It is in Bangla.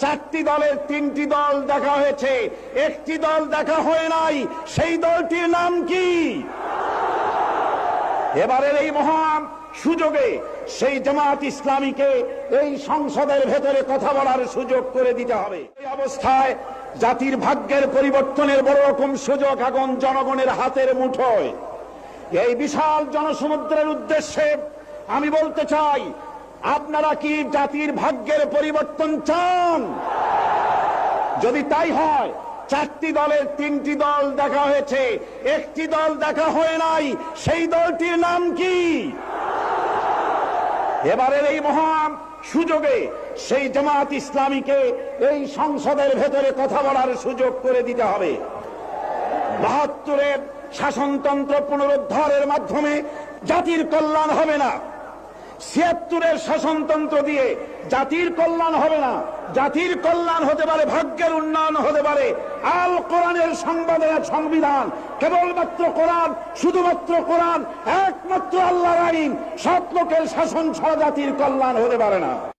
চারটি দলের তিনটি দল দেখা হয়েছে। একটি দল দেখা হয় নাই, সেই দলটির নাম কি? এবারের এই মহান সুযোগে সেই জামাত ইসলামীকে এই সংসদের ভেতরে কথা বলার সুযোগ করে দিতে হবে। এই অবস্থায় জাতির ভাগ্যের পরিবর্তনের বড় রকম সুযোগ এখন জনগণের হাতের মুঠোয়। এই বিশাল জনসমুদ্রের উদ্দেশ্যে আমি বলতে চাই আপনারা কি জাতির ভাগ্যের পরিবর্তন চান? যদি তাই হয়, চারটি দলের তিনটি দল দেখা হয়েছে, একটি দল দেখা হয় নাই, সেই দলটির নাম কি? এবারের এই মহান সুযোগে সেই জামাত ইসলামীকে এই সংসদের ভেতরে কথা বলার সুযোগ করে দিতে হবে। বাহাত্তরের শাসনতন্ত্র পুনরুদ্ধারের মাধ্যমে জাতির কল্যাণ হবে না। ছিয়াত্তরের শাসনতন্ত্র দিয়ে জাতির কল্যাণ হবে না। জাতির কল্যাণ হতে পারে, ভাগ্যের উন্নয়ন হতে পারে। আল কোরআনের সংবাদের সংবিধান, কেবলমাত্র কোরআন, শুধুমাত্র কোরআন, একমাত্র আল্লাহ আইন সব লোকের শাসন ছাড়া জাতির কল্যাণ হতে পারে না।